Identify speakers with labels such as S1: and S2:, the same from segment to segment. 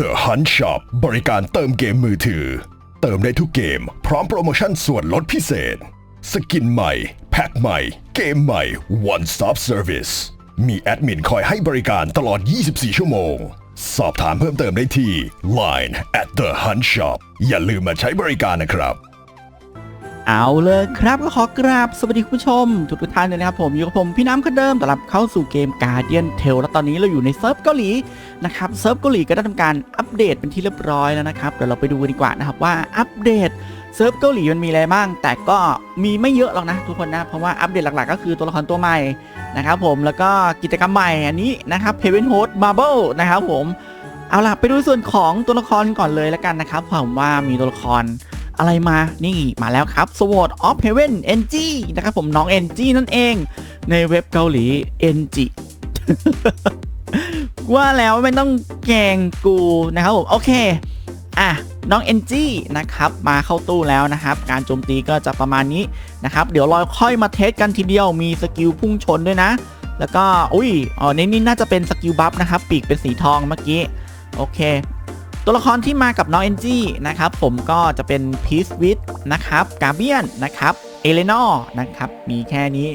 S1: The Hunt Shop บริการเติมเกมมือถือ เติมได้ทุกเกม พร้อมโปรโมชั่นส่วนลดพิเศษ สกินใหม่ แพ็คใหม่ เกมใหม่ One Stop Service มีแอดมินคอยให้บริการตลอด 24 ชั่วโมง สอบถามเพิ่มเติมได้ที่ Line at the Hunt Shop อย่าลืมมาใช้บริการนะครับ
S2: เอาเลยครับก็ขอกราบสวัสดีคุณผู้ชม ทุกทุกท่านเลยนะครับผมอยู่กับผมพี่น้ำคนเดิมต้อนรับเข้าสู่เกม Guardian Tale แล้วตอนนี้เราอยู่ในเซิร์ฟเกาหลีนะครับเซิร์ฟเกาหลีก็ได้ทำการอัปเดตเป็นที่เรียบร้อยแล้วนะครับเดี๋ยวเราไปดูกันดีกว่านะครับว่าอัปเดตเซิร์ฟเกาหลีมันมีอะไรบ้าง แต่ก็มีไม่เยอะหรอกนะทุกคนนะ เพราะว่าอัปเดตหลักๆ ก็คือตัวละครตัวใหม่นะครับผมแล้วก็กิจกรรมใหม่อันนี้นะครับ Heaven Host Marble นะครับผมเอาล่ะไปดูส่วนของตัวละครก่อนเลยแล้วกันนะครับผมว่ามีตัวละคร อะไรมานี่มาแล้วครับ Sword of Heaven NG นะครับผมน้อง NG นั่นเอง ในเว็บเกาหลี NG ว่าแล้วไม่ต้องแกงกูนะครับผมโอเค อะน้อง NG นะครับ มาเข้าตู้แล้วนะครับ การโจมตีก็จะประมาณนี้นะครับ เดี๋ยวราค่อยมาเทสกันทีเดียวมีสกิลพุ่งชนด้วยนะ แล้วก็อุ้ยอ๋อในนี้น่าจะเป็นสกิลบัฟนะครับ ปีกเป็นสีทองเมื่อกี้ โอเค ตัวละครที่มากับน้องเอนจีนะครับผมก็จะเป็นพีซวิทนะครับกาเบียนนะครับเอเลนอร์นะครับมีแค่นี้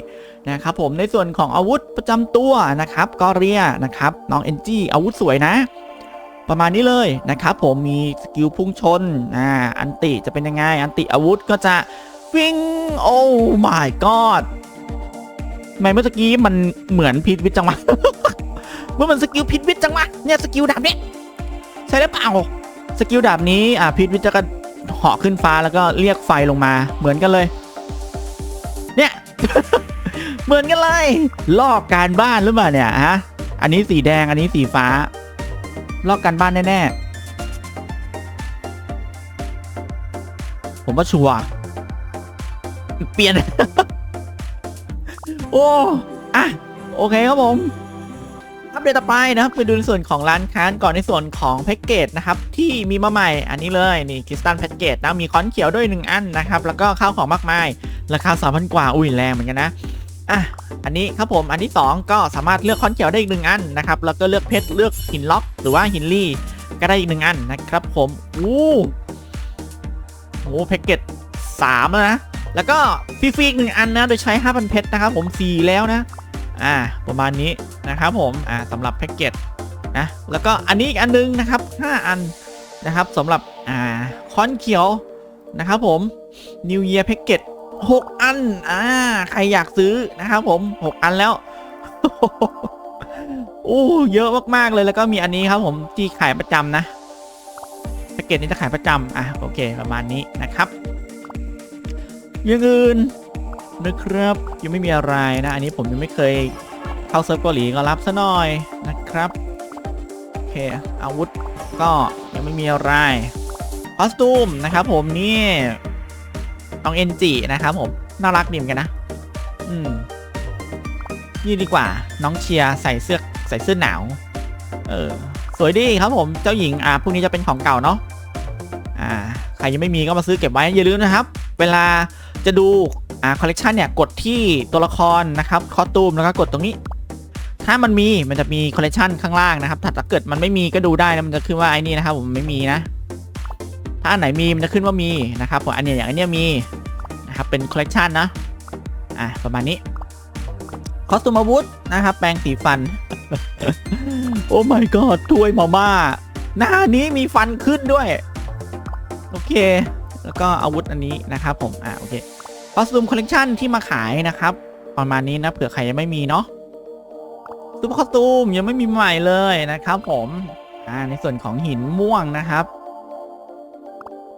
S2: นะครับผมในส่วนของอาวุธประจำตัวนะครับกอเรียนะครับน้องเอนจีอาวุธสวยนะ ประมาณนี้เลยนะครับผมมีสกิลพุ่งชนอ่าอันติจะเป็นยังไงอันติอาวุธก็จะวิ่งโอ้ my god ทำไมเมื่อกี้มันเหมือนพีทวิทจังวะเมื่อมันสกิลพีทวิทจังวะเนี่ยสกิลดาบเนี้ ใช่หรือเปล่าสกิลดาบนี้อ่าพีทวิจะก็เหาะขึ้นฟ้าแล้วก็เรียกไฟลงมาเหมือนกันเลย เนี่ย เหมือนกันเลยลอกการบ้านหรือเปล่าเนี่ยฮะอันนี้สีแดงอันนี้สีฟ้า ลอกการบ้านแน่ๆผมว่าชัวร์เปลี่ยน โอ้อะโอเคครับผม อัปเดตต่อไปนะครับไปดูในส่วนของร้านค้าก่อนในส่วนของแพ็กเกจนะครับที่มีมาใหม่อันนี้เลยนี่คริสตัลแพ็กเกจนะมีค้อนเขียวด้วย 1 อันนะครับแล้วก็ข้าวของมากมาย ราคา 3,000 กว่าอุ้ยแรงเหมือนกันนะอะอันนี้ครับผมอันที่ 2 ก็สามารถเลือกค้อนเขียวได้อีกหนึ่งอันนะครับแล้วก็เลือกเพชรเลือกหินล็อก หรือว่าหินลี่ก็ได้อีกหนึ่งอันนะครับผมอู้โอ้แพ็กเกจ3แล้วนะแล้วก็ฟรีๆอีกหนึ่งอันนะโดยใช้ 5,000 เพชรนะครับผมฟรีแล้วนะ อ่าประมาณนี้นะครับผมอ่าสำหรับแพ็กเกจนะแล้วก็อันนี้อีกอันนึงนะครับ 5 อันนะครับสำหรับอ่าคอนเขียวนะครับผม New Year แพ็กเกจ6อัน อ่า ใครอยากซื้อนะครับผม 6 อันแล้วโอ้เยอะมาก ๆ เลยแล้วก็มีอันนี้ครับผมที่ขายประจำนะแพ็กเกจนี้จะขายประจำอะโอเคประมาณนี้นะครับอยังอื่น นะครับ ยังไม่มีอะไรนะ อันนี้ผมยังไม่เคยเข้าเซิร์ฟเกาหลีก็รับซะหน่อยนะครับโอเคอาวุธก็ยังไม่มีอะไรคอสตูมนะครับผมนี่น้องเอ็นจีนะครับผมน่ารักดีเหมือนกันนะ อืมนี่ดีกว่าน้องเชียร์ใส่เสื้อใส่เสื้อหนาว เออ สวยดีครับผมเจ้าหญิงอ่าพวกนี้จะเป็นของเก่าเนาะอ่า ใครยังไม่มีก็มาซื้อเก็บไว้อย่าลืมนะครับ เวลาจะดู อ่าคอลเลกชันเนี่ยกดที่ตัวละครนะครับคอตูมแล้วก็กดตรงนี้ ถ้ามันมีมันจะมีคอลเลกชันข้างล่างนะครับถ้าเกิดมันไม่มีก็ดูได้นะมันจะขึ้นว่าไอ้นี่นะครับผมไม่มีนะ ถ้าอันไหนมีมันจะขึ้นว่ามีนะครับผมอันเนี้ยอย่างอันเนี้ยมีนะครับเป็นคอลเลกชันนะอะประมาณนี้คอสตูมอาวุธนะครับแปรงสีฟัน โอ้ my god ถ้วยมาม่าหน้านี้มีฟันขึ้นด้วย โอเค แล้วก็อาวุธอันนี้นะครับผม อะโอเค อสตูมคอลเลกชันที่มาขายนะครับ ประมาณนี้นะเผื่อใครยังไม่มีเนาะซูเปอร์คอสตูมยังไม่มีใหม่เลยนะครับ ผมอ่าในส่วนของหินม่วงนะครับ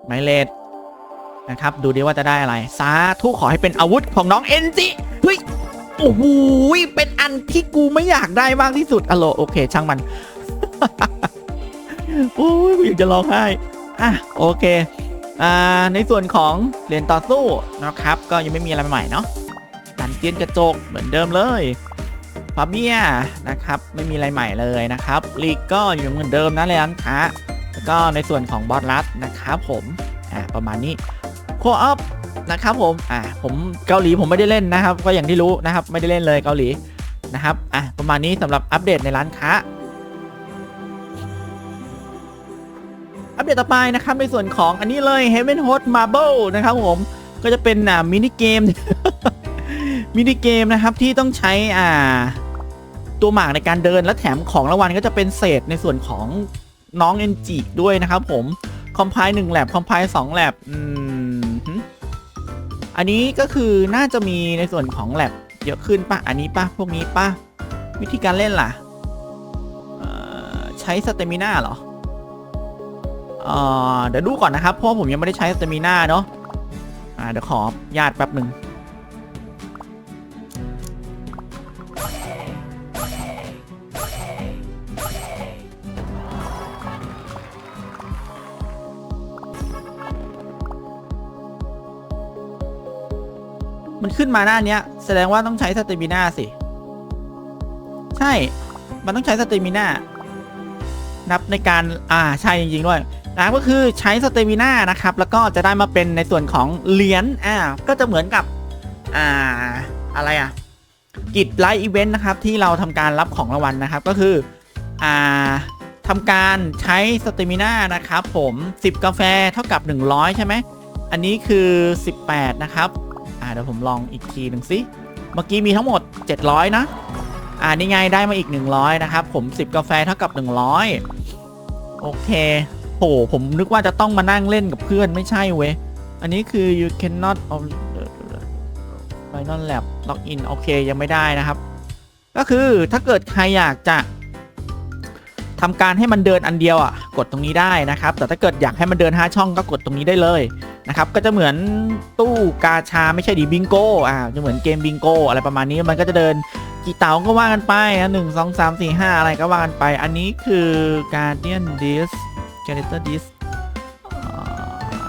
S2: ไมเลดนะครับ ดูดีว่าจะได้อะไรสาธุขอให้เป็นอาวุธของน้องเอ็นจิเฮ้ยโอ้โหเป็นอันที่กูไม่อยากได้มากที่สุดอะโลโอเค ช่างมัน โอ้ยอยากจะร้องไห้อะโอเค ในส่วนของเหรียญต่อสู้นะครับ ก็ยังไม่มีอะไรใหม่เนาะดันเจียนกระจกเหมือนเดิมเลยฟาเบียนะครับไม่มีอะไรใหม่เลยนะครับลีกก็อยู่เหมือนเดิมนะเลยร้านค้าแล้วก็ในส่วนของบอสลัสนะครับผมอ่าประมาณนี้โคอัพนะครับผมอ่าผมเกาหลีผมไม่ได้เล่นนะครับ ก็อย่างที่รู้นะครับไม่ได้เล่นเลยเกาหลีนะครับอะประมาณนี้สำหรับอัปเดตในร้านค้า อัปเดตต่อไปนะครับในส่วนของอันนี้เลย Heaven Host Marble นะครับผมก็จะเป็นอ่ามินิเกม มินิเกมนะครับที่ต้องใช้อ่าตัวหมากในการเดินและแถมของรางวัลก็จะเป็นเศษในส่วนของน้องเอนจิด้วยนะครับผมคอมไพล์หนึ่งแลบคอมไพล์สองแลบอันนี้ก็คือน่าจะมีในส่วนของแลบเยอะขึ้นปะอันนี้ปะพวกนี้ปะวิธีการเล่นล่ะใช้สเตมิน่าเหรอ เดี๋ยวดูก่อนนะครับ เพราะผมยังไม่ได้ใช้สเตมิน่าเนาะเดี๋ยวขอญาติแป๊บหนึ่งมันขึ้นมาหน้าเนี้ย แสดงว่าต้องใช้สเตมิน่าสิ ใช่ มันต้องใช้สเตมิน่านับในการ อ่า ใช่จริง ๆ ด้วย นะก็คือใช้สเตมิน่านะครับแล้วก็จะได้มาเป็นในส่วนของเหรียญอ่าก็จะเหมือนกับอ่าอะไรอะกิจไลฟ์อีเวนต์นะครับที่เราทำการรับของรางวัลนะครับ ก็คืออ่าทำการใช้สเตมิน่านะครับผม 10 กาแฟเท่ากับ 100 ใช่ไหมอันนี้คือ 18 นะครับอ่าเดี๋ยวผมลองอีกทีหนึ่งสิเมื่อกี้มีทั้งหมด 700 นะอ่านี่ไงได้มาอีก 100 นะครับผม 10 กาแฟเท่ากับ 100 โอเค หผมนึกว่าจะต้องมานั่งเล่นกับเพื่อนไม่ใช่เว้ย อันนี้คือ you cannot final lab login โอเค ยังไม่ได้นะครับ ก็คือถ้าเกิดใครอยากจะทำการให้มันเดินอันเดียวอะ กดตรงนี้ได้นะครับ แต่ถ้าเกิดอยากให้มันเดิน 5 ช่องก็กดตรงนี้ได้เลยนะครับ ก็จะเหมือนตู้กาชาไม่ใช่ดิบิงโกอ่าจะเหมือนเกมบิงโกอะไรประมาณนี้มันก็จะเดินกี่เต๋าก็ว่ากันไปนะหนึ่งสองสามสี่ห้าอะไรก็ว่ากันไป อันนี้คือ Guardian Disc Character Disc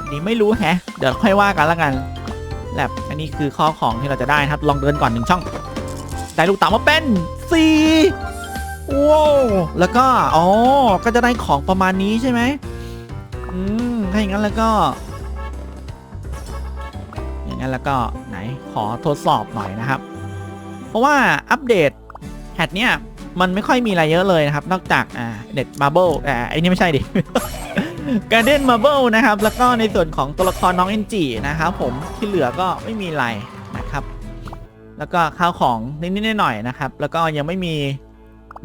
S2: อันนี้ไม่รู้แฮะ เดี๋ยวค่อยว่ากันละกันแลบอันนี้คือข้อของที่เราจะได้นะครับ ลองเดินก่อนหนึ่งช่อง ได้ลูกเต๋ามาเป็นสี่ว้าวแล้วก็ อ๋อ ก็จะได้ของประมาณนี้ใช่ไหมอืม ถ้าอย่างนั้นแล้วก็ อย่างนั้นแล้วก็ไหนขอทดสอบหน่อยนะครับ เพราะว่าอัปเดตแพทเนี่ย มันไม่ค่อยมีอะไรเยอะเลยนะครับ นอกจากอ่าเน็ตมาร์เบิลอ่าไอ้นี่ไม่ใช่ดิการเด่นมาร์เบิลนะครับ แล้วก็ในส่วนของตัวละครน้องเอ็นจีนะครับผมที่เหลือก็ไม่มีอะไรนะครับ แล้วก็ข้าวของนิดๆหน่อยๆนะครับ แล้วก็ยังไม่มี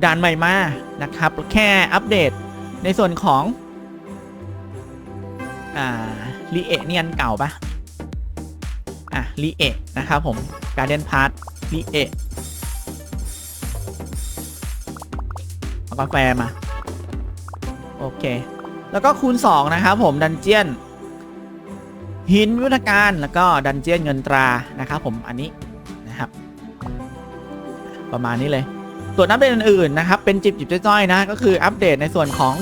S2: ด่านใหม่มานะครับ แค่อัปเดตในส่วนของอ่าลีเอนี่อันเก่าปะอะลีเอนะครับผมการเด่นพาร์ทลีเอะ กาแฟมา โอเค แล้วก็คูณ 2 นะครับผมดันเจียน หินวิทยการแล้วก็ดันเจียนเงินตรานะครับผมอันนี้นะครับ ประมาณนี้เลย ส่วนอัปเดตอื่นๆนะครับ เป็นจิบจิบจ้อยๆนะ ก็คืออัปเดตในส่วนของ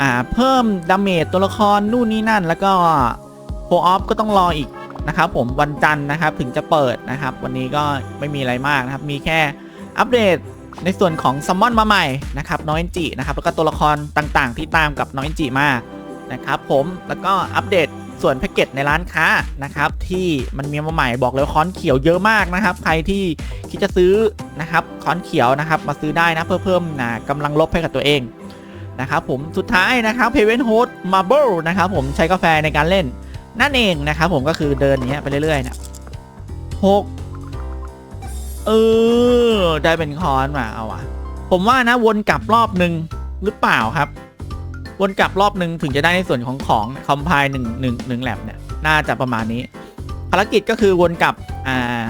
S2: อ่าเพิ่มดาเมจตัวละครนู่นนี่นั่น แล้วก็โฟออฟก็ต้องรออีกนะครับผมวันจันทร์นะครับถึงจะเปิดนะครับ วันนี้ก็ไม่มีอะไรมากนะครับ มีแค่อัปเดต ในส่วนของซัมมอนมาใหม่นะครับน้องเอนจินะครับแล้วก็ตัวละครต่างๆ ที่ตามกับน้องเอนจิมานะครับผมแล้วก็อัปเดตส่วนแพ็กเกจในร้านค้านะครับที่มันมีมาใหม่บอกเลยว่าค้อนเขียวเยอะมากนะครับ ใครที่คิดจะซื้อนะครับค้อนเขียวนะครับมาซื้อได้นะเพื่อเพิ่มนะกำลังลบให้กับตัวเองนะครับผมสุดท้ายนะครับ p a v e n Host Marble นะครับผมใช้กาแฟในการเล่นนั่นเองนะครับผมก็คือเดินอย่างเงี้ยไปเรื่อยๆนะหก เออ ได้เป็นคอนมาเอาวะผมว่านะวนกลับรอบหนึ่งหรือเปล่าครับ วนกลับรอบหนึ่งถึงจะได้ในส่วนของของคอมไพล์หนึ่งหนึ่งหนึ่งแลบเนี่ย น่าจะประมาณนี้ ภารกิจก็คือวนกลับอ่า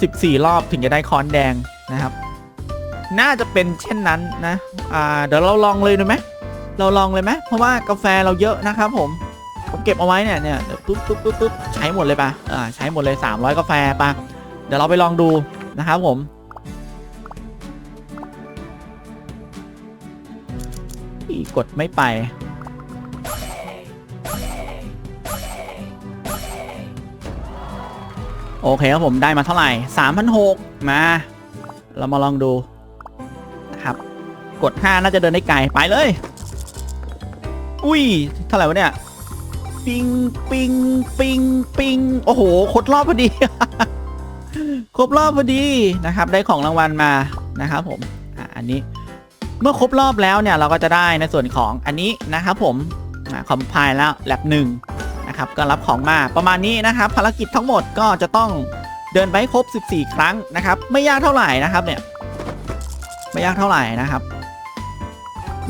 S2: สิบสี่รอบถึงจะได้คอนแดงนะครับ น่าจะเป็นเช่นนั้นนะ อ่า เดี๋ยวเราลองเลยดูไหมเราลองเลยไหมเพราะว่ากาแฟเราเยอะนะครับผมผมเก็บเอาไว้เนี่ยเนี่ยปุ๊บปุ๊บปุ๊บปุ๊บใช้หมดเลยปะอ่าใช้หมดเลย 300 กาแฟปะเดี๋ยวเราไปลองดู นะครับผมอีกดไม่ไป โอเคครับผมได้มาเท่าไหร่ 3,600 มา เรามาลองดูนะครับ กด 5 น่าจะเดินได้ไกล ไปเลย อุ้ย เท่าไหร่วะเนี่ย ปิง ปิง ปิง ปิง โอ้โหครบรอบพอดี ครบรอบพอดีนะครับ ได้ของรางวัลมานะครับผมอะอันนี้เมื่อครบรอบแล้วเนี่ยเราก็จะได้ในส่วนของอันนี้นะครับผมคอมไพล์แล้วแลบหนึ่งนะครับก็รับของมาประมาณนี้นะครับ ภารกิจทั้งหมดก็จะต้องเดินไปครบ 14 ครั้งนะครับ ไม่ยากเท่าไหร่นะครับเนี่ยไม่ยากเท่าไหร่นะครับ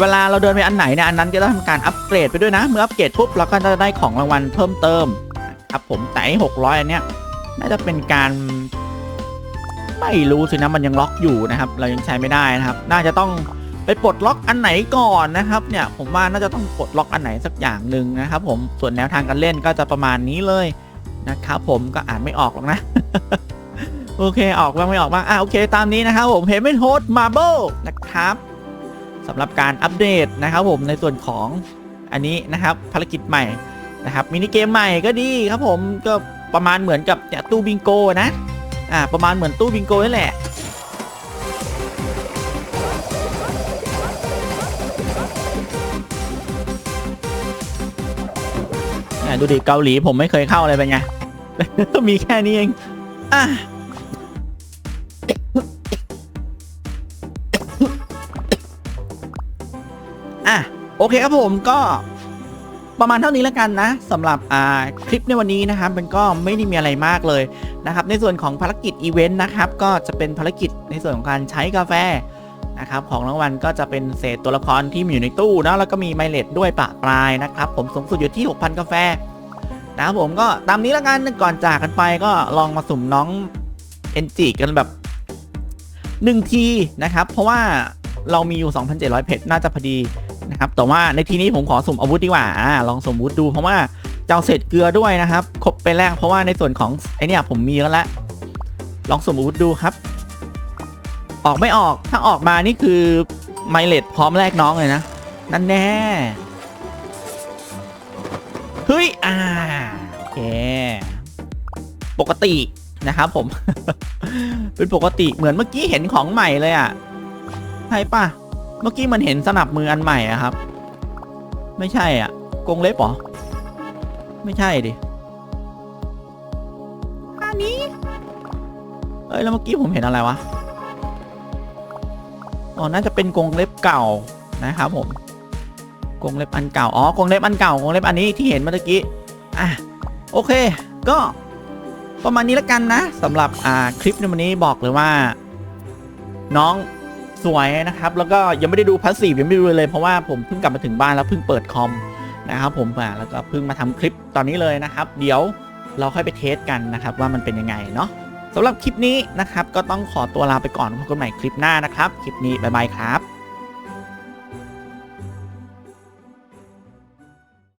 S2: เวลาเราเดินไปอันไหนเนี่ยอันนั้นก็ต้องทำการอัปเกรดไปด้วยนะ เมื่ออัปเกรดปุ๊บเราก็จะได้ของรางวัลเพิ่มเติมครับผมแต่ไอ้หกร้อยอันเนี้ยน่าจะเป็นการ ไม่รู้สินะมันยังล็อกอยู่นะครับ เรายังใช้ไม่ได้นะครับ น่าจะต้องไปปลดล็อกอันไหนก่อนนะครับ เนี่ยผมว่าน่าจะต้องปลดล็อกอันไหนสักอย่างหนึ่งนะครับ ผมส่วนแนวทางการเล่นก็จะประมาณนี้เลยนะครับผมก็อ่านไม่ออกหรอกนะ โอเคออกบ้างไม่ออกบ้างอะโอเคตามนี้นะครับผมเฮมเ n นโฮสมาร์เบิลนะครับสำหรับการอัปเดตนะครับ ผมในส่วนของอันนี้นะครับ ภารกิจใหม่นะครับมินิเกมใหม่ก็ดีครับผมก็ประมาณเหมือนกับเนี่ยตู้บิงโกนะ อ่าประมาณเหมือนตู้บิงโกนี่แหละอ่ดูดิเกาหลีผมไม่เคยเข้าเลยเป็นไง มีแค่นี้เอง อะอะ โอเคครับผมก็ ประมาณเท่านี้แล้วกันนะสำหรับอ่าคลิปในวันนี้นะครับมันก็ไม่ได้มีอะไรมากเลยนะครับ ในส่วนของภารกิจอีเวนต์นะครับก็จะเป็นภารกิจในส่วนของการใช้กาแฟนะครับของรางวัลก็จะเป็นเศษตัวละครที่มีอยู่ในตู้นะแล้วก็มีไมเลดด้วยปะปลายนะครับ ผมสูงสุดอยู่ที่ 6,000 กาแฟนะครับผมก็ตามนี้แล้วกันก่อนจากกันไปก็ลองมาสุ่มน้องเอนจิกันแบบ1ทีนะครับ เพราะว่าเรามีอยู่ 2,700 เพชรน่าจะพอดี นะครับแต่ว่าในที่นี้ผมขอสุ่มอาวุธดีกว่าอ่าลองสุ่มอาวุธดูเพราะว่าเจ้าเศษเกลือด้วยนะครับครบไปแรกเพราะว่าในส่วนของไอเนี่ยผมมีแล้วละลองสุ่มอาวุธดูครับ ออกไม่ออกถ้าออกมานี่คือไมเลดพร้อมแลกน้องเลยนะนั่นแน่เฮ้ยอ่าโอเคปกตินะครับผม เป็นปกติเหมือนเมื่อกี้เห็นของใหม่เลยอะใช่ปะ เมื่อกี้มันเห็นสนับมืออันใหม่อะครับ ไม่ใช่อะกรงเล็บเหรอ ไม่ใช่ดิอันนี้เอ้ยแล้วเมื่อกี้ผมเห็นอะไรวะ อ๋อ น่าจะเป็นกรงเล็บเก่านะครับผมกรงเล็บอันเก่า อ๋อกรงเล็บอันเก่ากรงเล็บอันนี้ที่เห็นเมื่อกี้ อะ โอเค ก็ประมาณนี้แล้วกันนะสำหรับอ่าคลิปในวันนี้บอกเลยว่า น้อง สวยนะครับ แล้วก็ยังไม่ได้ดูพาสซีฟยังไม่ดูเลยเพราะว่าผมเพิ่งกลับมาถึงบ้านแล้วเพิ่งเปิดคอมนะครับผมอ่าแล้วก็เพิ่งมาทำคลิปตอนนี้เลยนะครับ เดี๋ยวเราค่อยไปเทสกันนะครับว่ามันเป็นยังไงเนาะสำหรับคลิปนี้นะครับก็ต้องขอตัวลาไปก่อนพบกันใหม่คลิปหน้านะครับ คลิปนี้บ๊ายบายครับ